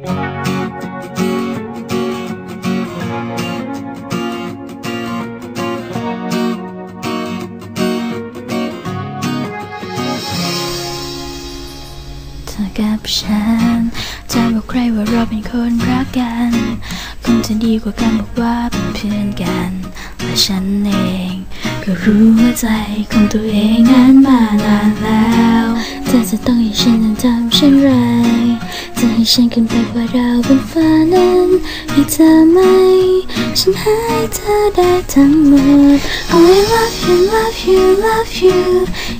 เธอกับฉันจะบอกใครว่าเราเป็นคนรักกัน คงจะดีกว่าการบอกว่าเป็นเพื่อนกันและฉันเอง ก็รู้ว่าใจของตัวเองนั้นมานานแล้ว เธอจะต้องให้ฉันนั้นทำเช่นไร ให้ฉันขึ้นไปกว่าเราบนฟ้านั้นให้เธอไหม ฉันให้เธอได้ทั้งหมด Oh I love you love you love you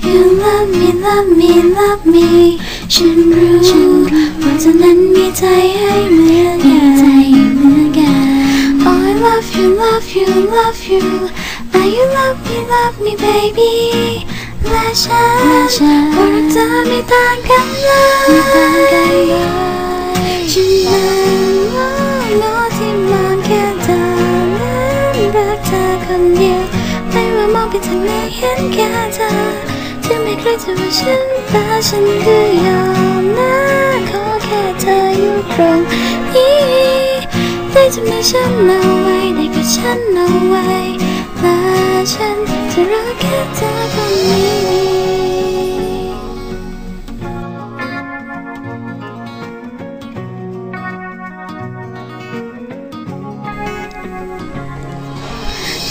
you love me love me love me ฉันรู้ว่าเธอนั้นมีใจให้เหมือนกัน Oh I love you love you love you Now you love me love me baby และฉันก็รักเธอไม่ต่างกันเลย รักเธอคนเดียว ไม่ว่ามองไปทางไหนเห็นแค่เธอจะไม่ใครจะว่าฉันแต่ฉันก็ยอมนะขอแค่เธออยู่ตรงนี้ได้จะมีฉันเอาไว้ได้ก็ฉันเอาไว้และฉันจะรักแค่เธอ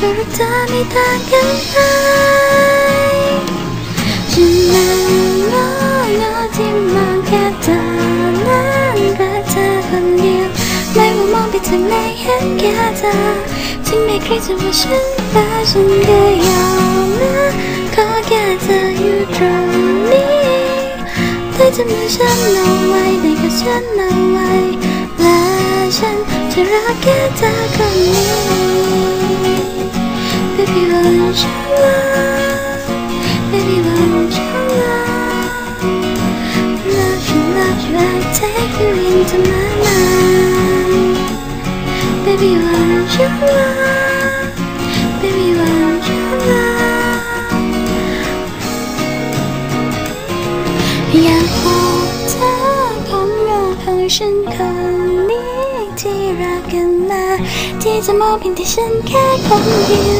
ก็รักเธอไม่ต่างกันเลยฉันนั้นร้องเงาที่มองแค่เธอนั้นรักเธอคนเดียวไม่ว่ามองไปทางไหนเห็นแค่เธอถึงไม่ใครจะว่าฉันแต่ฉันก็ยอมนะขอแค่เธออยู่ตรงนี้ได้จะมือฉันเอาไว้ได้กับฉันเอาไว้และฉันจะรักแค่เธอคนนี้ Baby won't you love Baby won't you love Love you love you I take you into my mind Baby won't you love Baby won't you love อยากบอกเธอความรักของฉันคนนี้ที่รักกันมา ที่จะมองเพียงแต่ฉันแค่คนเดียว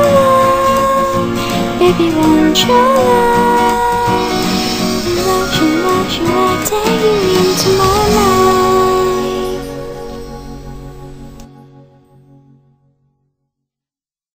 Tr